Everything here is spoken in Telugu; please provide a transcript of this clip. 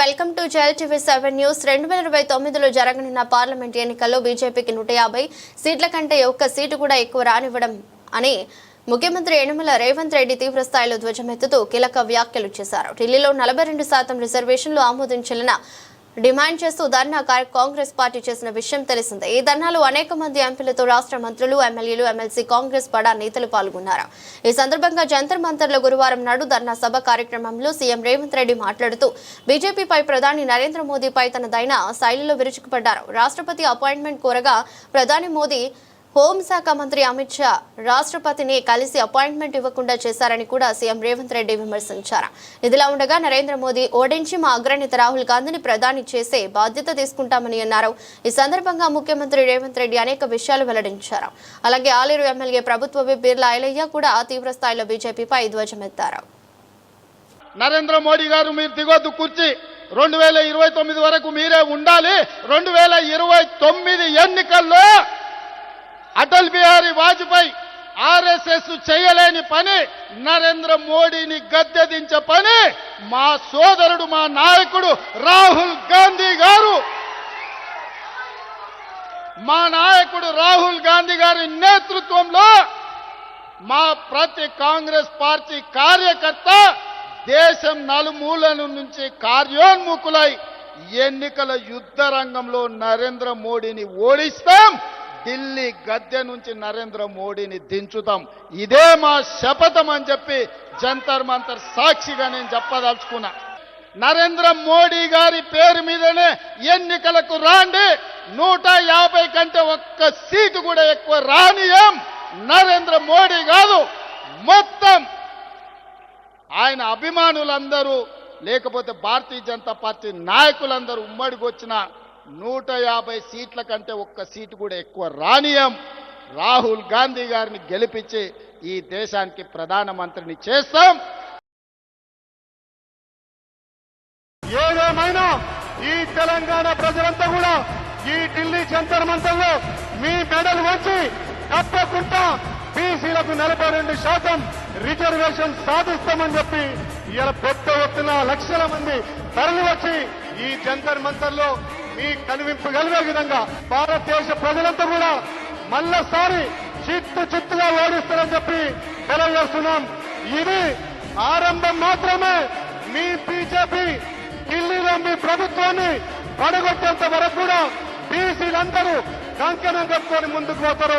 Welcome to Jel TV seven news. రెండు వేల ఇరవై తొమ్మిదిలో జరగనున్న పార్లమెంట్ ఎన్నికల్లో బీజేపీకి నూట యాభై సీట్ల కంటే ఒక్క సీటు కూడా ఎక్కువ రానివ్వడం అని ముఖ్యమంత్రి యనమల రేవంత్ రెడ్డి తీవ్ర స్థాయిలో ధ్వజమెత్తుతూ కీలక వ్యాఖ్యలు చేశారు. ఢిల్లీలో నలభై రెండు శాతం రిజర్వేషన్లు ఆమోదించాలన్న డిమాండ్ చేస్తూ ధర్నా కాంగ్రెస్ పార్టీ చేసిన విషయం తెలిసిందే. ఈ ధర్నాలో అనేక మంది ఎంపీలతో రాష్ట్ర మంత్రులు ఎమ్మెల్యేలు ఎమ్మెల్సీ కాంగ్రెస్ పడా నేతలు పాల్గొన్నారు. ఈ సందర్భంగా జంతర్ మంతర్లో గురువారం నాడు ధర్నా సభ కార్యక్రమంలో సీఎం రేవంత్ రెడ్డి మాట్లాడుతూ బీజేపీపై ప్రధాని నరేంద్ర మోదీపై తనదైన శైలిలో విరుచుకుపడ్డారు. రాష్ట్రపతి అపాయింట్మెంట్ కోరగా ప్రధాని మోదీ హోంశాఖ మంత్రి అమిత్ షా రాష్ట్రపతిని కలిసి అపాయింట్మెంట్ ఇవ్వకుండా చేశారని కూడా సీఎం రేవంత్ రెడ్డి విమర్శించారు. ఇదిలా ఉండగా నరేంద్ర మోదీ ఓడించి మా అగ్రనేత రాహుల్ గాంధీని ప్రధాని చేసే బాధ్యత తీసుకుంటామని అన్నారు. ఈ సందర్భంగా ముఖ్యమంత్రి రేవంత్ రెడ్డి అనేక విషయాలు వెల్లడించారు. అలాగే ఆలేరు ఎమ్మెల్యే ప్రభుత్వ బిర్లా ఐలయ్య కూడా తీవ్ర స్థాయిలో బీజేపీపై ధ్వజమెత్తారు. నరేంద్ర మోడీ గారు మీరు దిగొద్దు కుర్చీ. రెండు వేల ఇరవై తొమ్మిది వరకు మీరే ఉండాలి. రెండు వేల ఇరవై తొమ్మిది ఎన్నికల్లో అటల్ బిహారీ వాజ్పేయి ఆర్ఎస్ఎస్ చేయలేని పని నరేంద్ర మోడీని గద్దెదించే పని మా సోదరుడు మా నాయకుడు రాహుల్ గాంధీ గారు. మా నాయకుడు రాహుల్ గాంధీ గారి నేతృత్వంలో మా ప్రతి కాంగ్రెస్ పార్టీ కార్యకర్త దేశం నలుమూలల నుంచి కార్యోన్ముఖులై ఎన్నికల యుద్ధ రంగంలో నరేంద్ర మోడీని ఓడిస్తాం. ఢిల్లీ గద్దె నుంచి నరేంద్ర మోడీని దించుతాం. ఇదే మా శపథం అని చెప్పి జంతర్ మంతర్ సాక్షిగా నేను చెప్పదలుచుకున్నా. నరేంద్ర మోడీ గారి పేరు మీదనే ఎన్నికలకు రాండి. నూట యాభై కంటే ఒక్క సీటు కూడా ఎక్కువ రానియం నరేంద్ర మోడీ కాదు మొత్తం. ఆయన అభిమానులందరూ లేకపోతే భారతీయ జనతా పార్టీ నాయకులందరూ ఉమ్మడికి వచ్చిన నూట యాభై సీట్ల కంటే ఒక్క సీటు కూడా ఎక్కువ రానియం. రాహుల్ గాంధీ గారిని గెలిపించి ఈ దేశానికి ప్రధానమంత్రిని చేస్తాం. ఏదేమైనా ఈ తెలంగాణ ప్రజలంతా కూడా ఈ ఢిల్లీ జంతర్ మంతర్లో మీ మెడల్ వచ్చి తప్పకుండా బీసీలకు నలభై రెండు శాతం రిజర్వేషన్ సాధిస్తామని చెప్పి ఇలా పెద్ద ఎత్తున లక్షల మంది తరలి వచ్చి ఈ జంతర్ మంతర్లో మీ కనువింపు విధంగా భారతదేశ ప్రజలంతా కూడా మళ్ళసారి చిత్తు చిత్తుగా ఓడిస్తారని చెప్పి తెలియజేస్తున్నాం ఇది ఆరంభం మాత్రమే. మీ బీజేపీ ఢిల్లీలో మీ ప్రభుత్వాన్ని పడగొట్టేంత వరకు కూడా బీసీలందరూ కంకణం కట్టుకొని ముందుకు పోతారు.